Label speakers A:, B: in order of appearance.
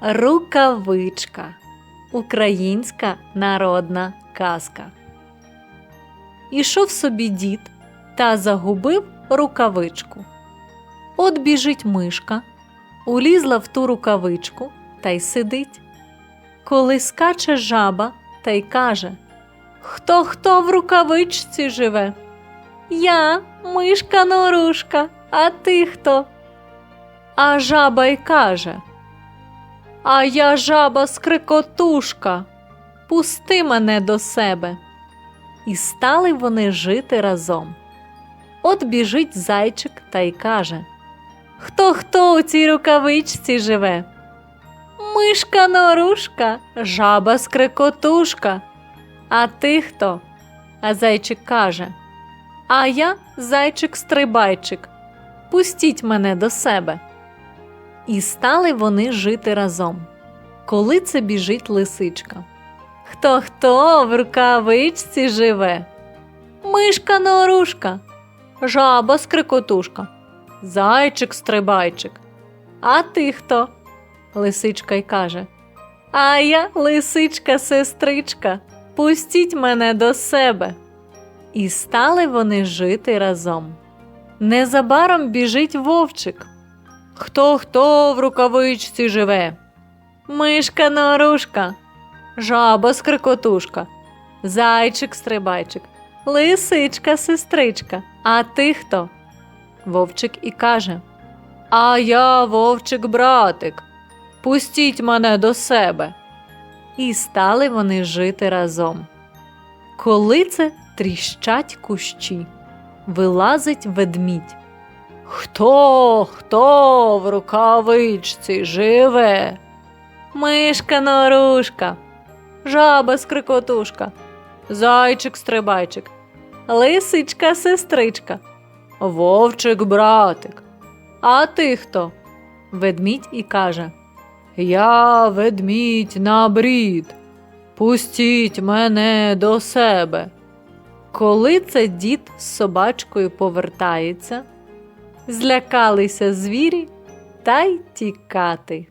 A: Рукавичка. Українська народна казка. Ішов собі дід та загубив рукавичку. От біжить мишка, улізла в ту рукавичку та й сидить. Коли скаче жаба та й каже Хто хто в рукавичці живе? Я, мишка норушка, а ти хто? А жаба й каже А я жаба скрикотушка. Пусти мене до себе. І стали вони жити разом. От біжить зайчик та й каже Хто хто у цій рукавичці живе? Мишка норушка, жаба скрикотушка. А ти хто? А зайчик каже А я зайчик-стрибайчик. Пустіть мене до себе. І стали вони жити разом. Коли це біжить лисичка. Хто хто в рукавичці живе? Мишка норушка, жаба скрикотушка, зайчик стрибайчик. А ти хто? Лисичка й каже. А я лисичка сестричка, пустіть мене до себе. І стали вони жити разом. Незабаром біжить вовчик. Хто хто в рукавичці живе? Мишка норушка, жаба скрикотушка, зайчик стрибайчик, лисичка сестричка. А ти хто? Вовчик і каже А я вовчик братик. Пустіть мене до себе. І стали вони жити разом. Коли це тріщать кущі, вилазить ведмідь. Хто, хто в рукавичці живе? Мишка норушка, жаба скрикотушка, зайчик стрибайчик, лисичка сестричка, вовчик братик. А ти хто? Ведмідь і каже Я ведмідь на брід. Пустіть мене до себе. Коли це дід з собачкою повертається, злякалися звірі та й тікати.